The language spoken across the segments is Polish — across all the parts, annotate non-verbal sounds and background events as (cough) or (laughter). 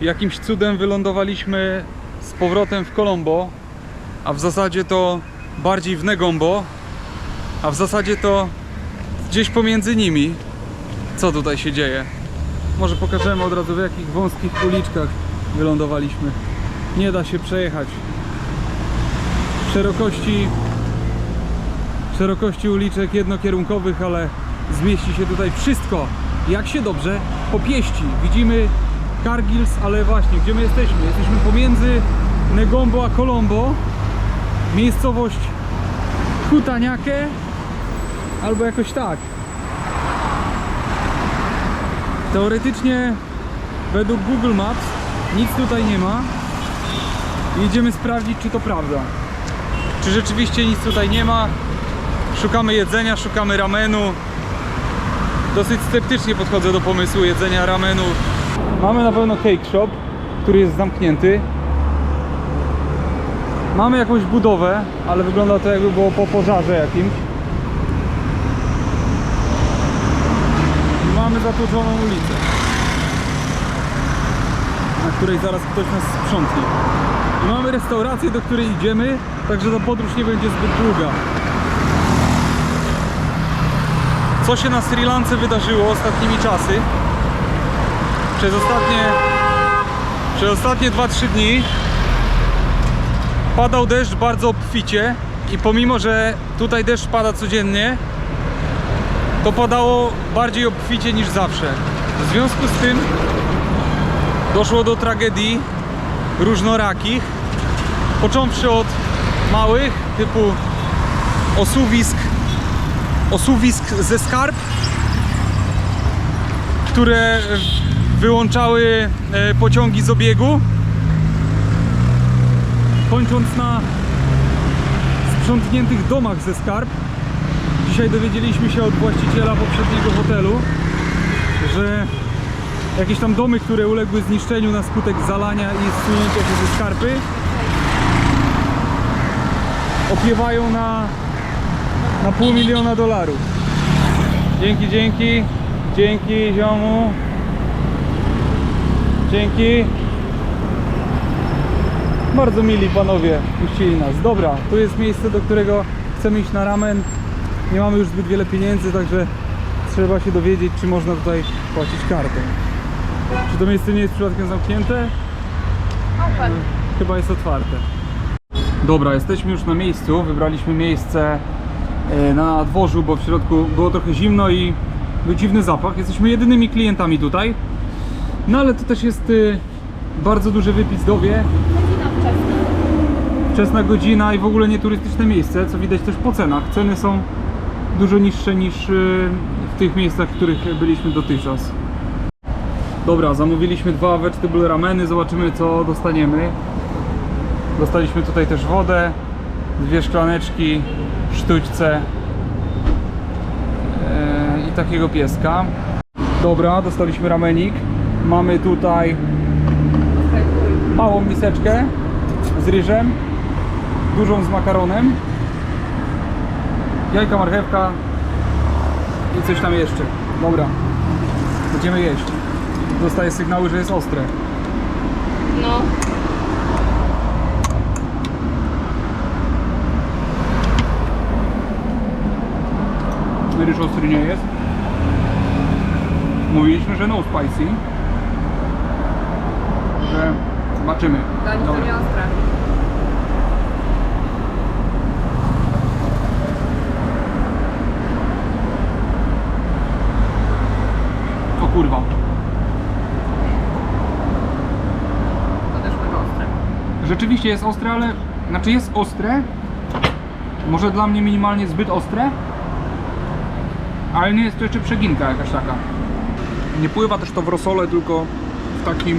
jakimś cudem wylądowaliśmy z powrotem w Colombo, a w zasadzie to bardziej w Negombo, a w zasadzie to gdzieś pomiędzy nimi. Co tutaj się dzieje? Może pokażemy od razu w jakich wąskich uliczkach wylądowaliśmy. Nie da się przejechać. Szerokości szerokości uliczek jednokierunkowych, ale zmieści się tutaj wszystko, jak się dobrze popieści. Widzimy Cargills, ale właśnie, gdzie my jesteśmy? Jesteśmy pomiędzy Negombo a Colombo. Miejscowość Kutaniake, albo jakoś tak. Teoretycznie według Google Maps nic tutaj nie ma. I idziemy sprawdzić, czy to prawda. Czy rzeczywiście nic tutaj nie ma? Szukamy jedzenia, szukamy ramenu. Dosyć sceptycznie podchodzę do pomysłu jedzenia ramenu. Mamy na pewno cake shop, który jest zamknięty. Mamy jakąś budowę, ale wygląda to jakby było po pożarze jakimś. Mamy zatłoczoną ulicę, na której zaraz ktoś nas sprzątnie. I mamy restaurację, do której idziemy, także ta podróż nie będzie zbyt długa. Co się na Sri Lance wydarzyło ostatnimi czasy? Przez ostatnie przez ostatnie 2-3 dni padał deszcz bardzo obficie i pomimo, że tutaj deszcz pada codziennie, to padało bardziej obficie niż zawsze. W związku z tym doszło do tragedii różnorakich, począwszy od małych, typu osuwisk, osuwisk ze skarb, które wyłączały e, pociągi z obiegu, kończąc na sprzątniętych domach ze skarb. Dzisiaj dowiedzieliśmy się od właściciela poprzedniego hotelu, że jakieś tam domy, które uległy zniszczeniu na skutek zalania i zsunięcia się ze skarpy opiewają na, na pół miliona dolarów. Dzięki, dzięki, dzięki ziomu. Dzięki. Bardzo mili panowie puścili nas. Dobra, tu jest miejsce, do którego chcemy iść na ramen. Nie mamy już zbyt wiele pieniędzy, także trzeba się dowiedzieć, czy można tutaj płacić kartą. Czy to miejsce nie jest przypadkiem zamknięte? Open. Chyba jest otwarte. Dobra, jesteśmy już na miejscu. Wybraliśmy miejsce e, na dworzu, bo w środku było trochę zimno i był dziwny zapach. Jesteśmy jedynymi klientami tutaj. No ale to też jest e, bardzo duży wypizdowie. Godzina wczesna. Wczesna godzina i w ogóle nieturystyczne miejsce, co widać też po cenach. Ceny są dużo niższe niż e, w tych miejscach, w których byliśmy dotychczas. Dobra, zamówiliśmy dwa vegetable rameny, zobaczymy co dostaniemy. Dostaliśmy tutaj też wodę, dwie szklaneczki, sztućce e, i takiego pieska. Dobra, dostaliśmy ramenik. Mamy tutaj małą miseczkę z ryżem, dużą z makaronem, jajka, marchewka i coś tam jeszcze. Dobra, będziemy jeść. Dostaję sygnały, że jest ostre. No. Ryż ostry nie jest. Mówiliśmy, że no spicy. Że zobaczymy. Nich to nie. O kurwa. To też mega ostre. Rzeczywiście jest ostre, ale... Znaczy jest ostre. Może dla mnie minimalnie zbyt ostre. Ale nie jest to jeszcze przeginka jakaś taka. Nie pływa też to w rosole, tylko takim...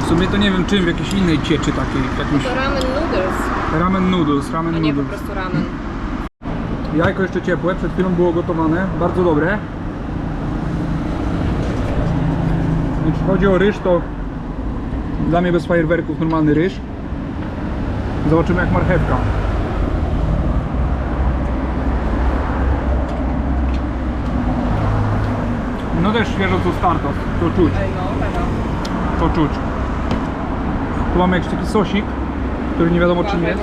W sumie to nie wiem czym, w jakiejś innej cieczy takiej. W jakimś To ramen noodles, ramen noodles, ramen a nie po prostu ramen. Jajko jeszcze ciepłe, przed chwilą było gotowane, bardzo dobre. Jeśli chodzi o ryż, to dla mnie bez fajerwerków normalny ryż. Zobaczymy jak marchewka. No też świeżo co startos, to czuć, to czuć. Tu mamy jakiś taki sosik, który nie wiadomo czym jest.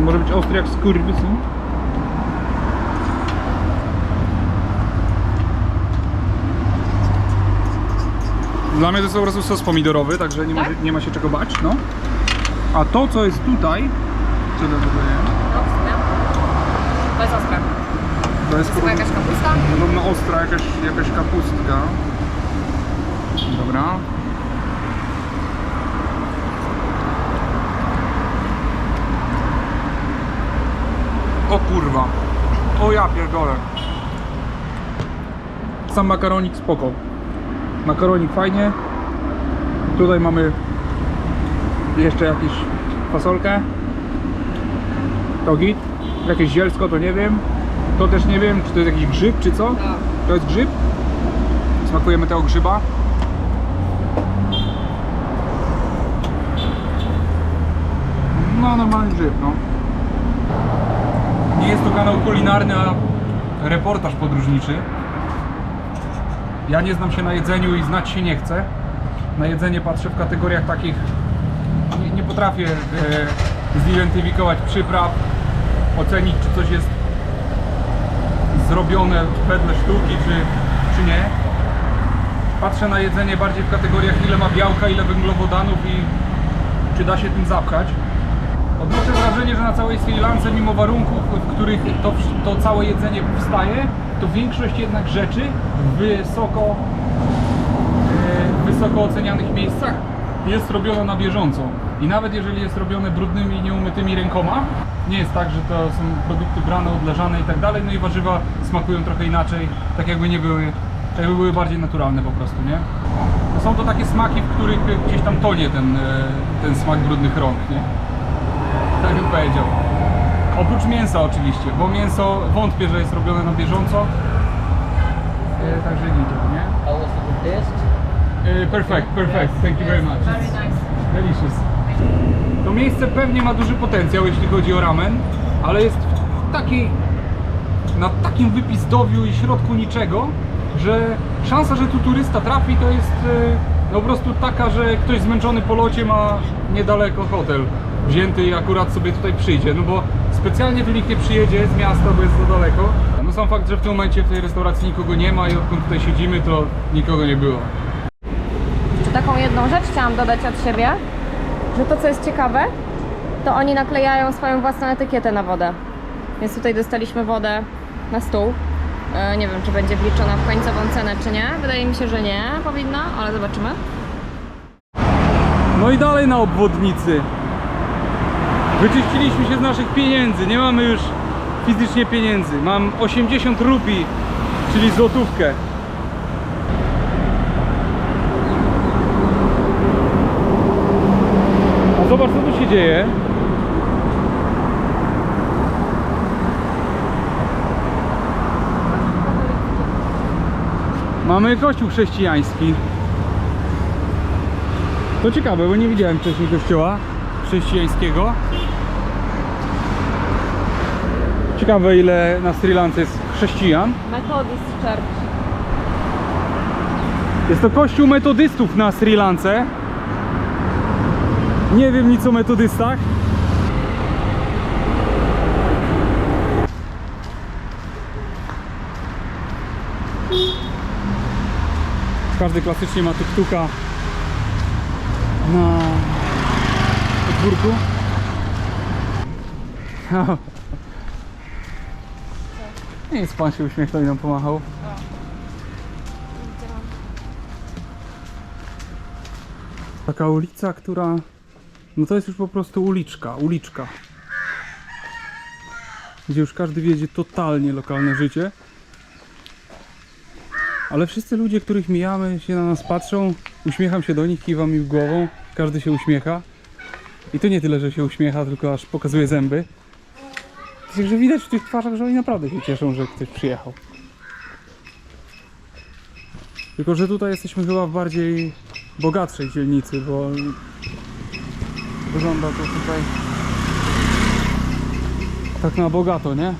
może być ostry jak skurwysyn. Dla mnie to jest po prostu sos pomidorowy, także nie ma, nie ma się czego bać, no. A to co jest tutaj, co to dodaję? No, w sumie. Jest. To jest Chyba jakaś kapusta? podobno ostra jakaś, jakaś kapustka. Dobra. O kurwa. O ja pierdolę. Sam makaronik spoko. Makaronik fajnie. Tutaj mamy jeszcze jakąś fasolkę. To git. Jakieś zielsko to nie wiem. To też nie wiem, czy to jest jakiś grzyb, czy co? Tak. To jest grzyb. Smakujemy tego grzyba. No, normalny grzyb, no. Nie jest to kanał kulinarny, a reportaż podróżniczy. Ja nie znam się na jedzeniu i znać się nie chcę. Na jedzenie patrzę w kategoriach takich. Nie, nie potrafię e, zidentyfikować przypraw, ocenić, czy coś jest zrobione wedle sztuki, czy, czy nie. Patrzę na jedzenie bardziej w kategoriach ile ma białka, ile węglowodanów i czy da się tym zapchać. Odnoszę wrażenie, że na całej Sri Lance, mimo warunków, w których to, to całe jedzenie powstaje, to większość jednak rzeczy wysoko, e, wysoko ocenianych miejscach jest robiona na bieżąco. I nawet jeżeli jest robione brudnymi, nieumytymi rękoma, nie jest tak, że to są produkty brane, odleżane i tak dalej, no i warzywa smakują trochę inaczej, tak jakby nie były, tak jakby były bardziej naturalne po prostu, nie? No są to takie smaki, w których gdzieś tam tonie ten, e, ten smak brudnych rąk, nie? Tak bym powiedział. Oprócz mięsa oczywiście, bo mięso wątpię, że jest robione na bieżąco. E, także nie to, nie? Taste? E, perfect, perfect. Thank you very much. Very nice. Delicious. To miejsce pewnie ma duży potencjał, jeśli chodzi o ramen, ale jest w takiej, na takim wypizdowiu i środku niczego, że szansa, że tu turysta trafi, to jest e, no po prostu taka, że ktoś zmęczony po locie ma niedaleko hotel wzięty i akurat sobie tutaj przyjdzie, no bo specjalnie tu nikt nie przyjedzie z miasta, bo jest za daleko. No sam fakt, że w tym momencie w tej restauracji nikogo nie ma i odkąd tutaj siedzimy, to nikogo nie było. Taką jedną rzecz chciałam dodać od siebie, że to co jest ciekawe, to oni naklejają swoją własną etykietę na wodę. Więc tutaj dostaliśmy wodę na stół. E, Nie wiem, czy będzie wliczona w końcową cenę, czy nie. Wydaje mi się, że nie powinna, ale zobaczymy. No i dalej na obwodnicy. Wyczyściliśmy się z naszych pieniędzy. Nie mamy już fizycznie pieniędzy. Mam 80 rupii, czyli złotówkę. Zobacz co tu się dzieje. Mamy kościół chrześcijański. To ciekawe, bo nie widziałem wcześniej kościoła chrześcijańskiego. Ciekawe ile na Sri Lance jest chrześcijan. Methodist Church. Jest to kościół metodystów na Sri Lance. Nie wiem nic o metodystach. Każdy klasycznie ma tuktuka na podwórku. (laughs) Nic, pan się uśmiechnął i nam pomachał. Taka ulica, która. No to jest już po prostu uliczka, uliczka. Gdzie już każdy wiedzie totalnie lokalne życie. Ale wszyscy ludzie, których mijamy, się na nas patrzą, uśmiecham się do nich, kiwam im głową, każdy się uśmiecha. I to nie tyle, że się uśmiecha, tylko aż pokazuje zęby. Także widać w tych twarzach, że oni naprawdę się cieszą, że ktoś przyjechał. Tylko, że tutaj jesteśmy chyba w bardziej bogatszej dzielnicy, bo wygląda to tutaj tak na bogato, nie?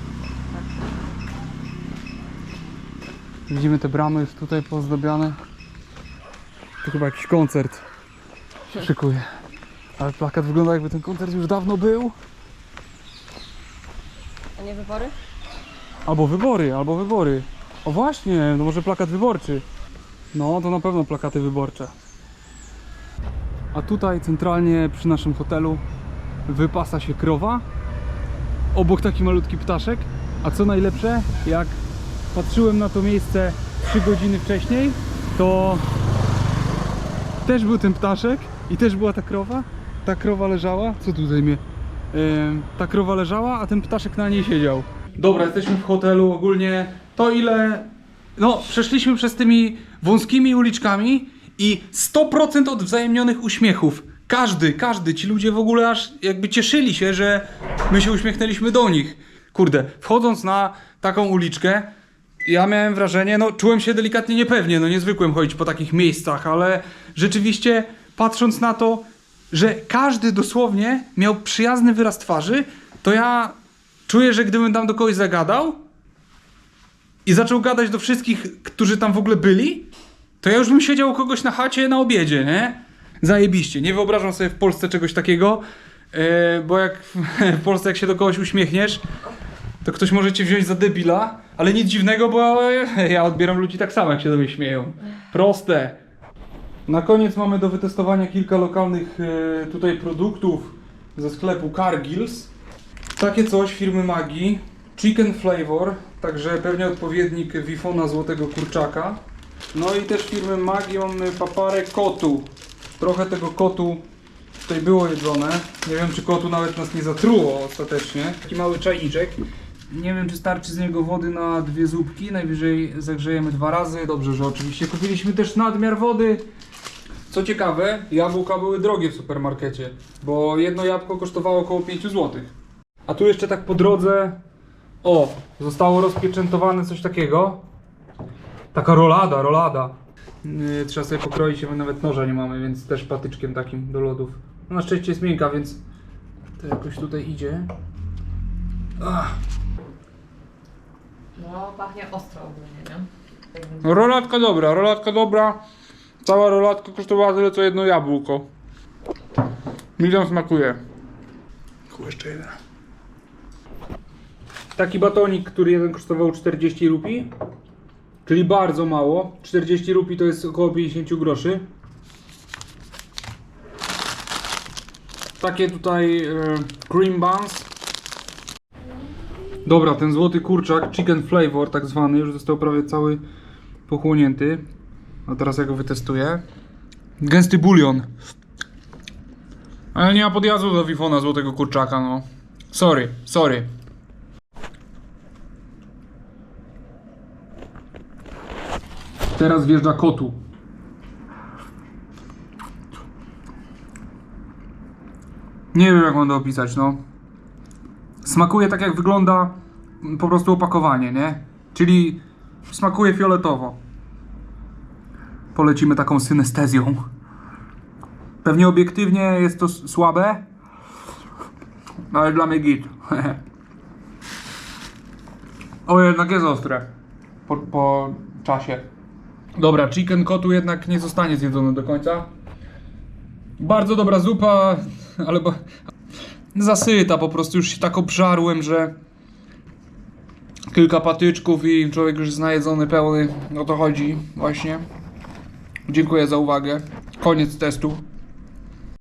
Widzimy te bramy już tutaj poozdobione. To chyba jakiś koncert się szykuje. Ale plakat wygląda jakby ten koncert już dawno był. A nie wybory? Albo wybory, albo wybory. O właśnie, no może plakat wyborczy. No, to na pewno plakaty wyborcze. A tutaj centralnie przy naszym hotelu wypasa się krowa. Obok taki malutki ptaszek. A co najlepsze, jak patrzyłem na to miejsce 3 godziny wcześniej, to też był ten ptaszek i też była ta krowa. Ta krowa leżała. Co tutaj mnie? Em, ta krowa leżała, a ten ptaszek na niej siedział. Dobra, jesteśmy w hotelu ogólnie. To ile. No, przeszliśmy przez tymi wąskimi uliczkami i 100% odwzajemnionych uśmiechów. Każdy, każdy, ci ludzie w ogóle aż jakby cieszyli się, że my się uśmiechnęliśmy do nich. Kurde, wchodząc na taką uliczkę, ja miałem wrażenie, no czułem się delikatnie niepewnie, no niezwykłem chodzić po takich miejscach, ale rzeczywiście patrząc na to, że każdy dosłownie miał przyjazny wyraz twarzy, to ja czuję, że gdybym tam do kogoś zagadał i zaczął gadać do wszystkich, którzy tam w ogóle byli, to ja już bym siedział u kogoś na chacie na obiedzie, nie? Zajebiście. Nie wyobrażam sobie w Polsce czegoś takiego, yy, bo jak (laughs) w Polsce jak się do kogoś uśmiechniesz, to ktoś może cię wziąć za debila, ale nic dziwnego, bo ja odbieram ludzi tak samo, jak się do mnie śmieją. Proste. Na koniec mamy do wytestowania kilka lokalnych e, tutaj produktów ze sklepu Cargills. Takie coś firmy Maggi. Chicken Flavor, także pewnie odpowiednik Wifona Złotego Kurczaka. No i też firmy Maggi mamy paparę kotu. Trochę tego kotu tutaj było jedzone. Nie wiem czy kotu nawet nas nie zatruło ostatecznie. Taki mały czajniczek. Nie wiem czy starczy z niego wody na dwie zupki. Najwyżej zagrzejemy dwa razy. Dobrze, że oczywiście kupiliśmy też nadmiar wody. Co ciekawe, jabłka były drogie w supermarkecie, bo jedno jabłko kosztowało około 5 zł. A tu jeszcze tak po drodze, o, zostało rozpieczętowane coś takiego. Taka rolada, rolada. Yy, trzeba sobie pokroić, bo nawet noża nie mamy, więc też patyczkiem takim do lodów. No na szczęście jest miękka, więc to jakoś tutaj idzie. Ach. No, pachnie ostro ogólnie, nie? No roladka dobra, roladka dobra. Cała roladka kosztowała tyle co jedno jabłko. Mi tam smakuje. Ku, jeszcze jeden. Taki batonik, który jeden kosztował 40 rupi, czyli bardzo mało. 40 rupi to jest około 50 groszy. Takie tutaj e, cream buns. Dobra, ten złoty kurczak, chicken flavor tak zwany, już został prawie cały pochłonięty. A teraz ja go wytestuję. Gęsty bulion. Ale nie ma podjazdu do Wifona złotego kurczaka, no. Sorry, sorry. Teraz wjeżdża kotu. Nie wiem jak mam to opisać, no. Smakuje tak jak wygląda po prostu opakowanie, nie? Czyli smakuje fioletowo. Polecimy taką synestezją. Pewnie obiektywnie jest to słabe, ale dla mnie git. (laughs) o, jednak jest ostre. Po, po czasie. Dobra, chicken kotu jednak nie zostanie zjedzony do końca. Bardzo dobra zupa, ale bo... zasyta, po prostu już się tak obżarłem, że kilka patyczków i człowiek już jest najedzony pełny. O to chodzi właśnie. Dziękuję za uwagę. Koniec testu.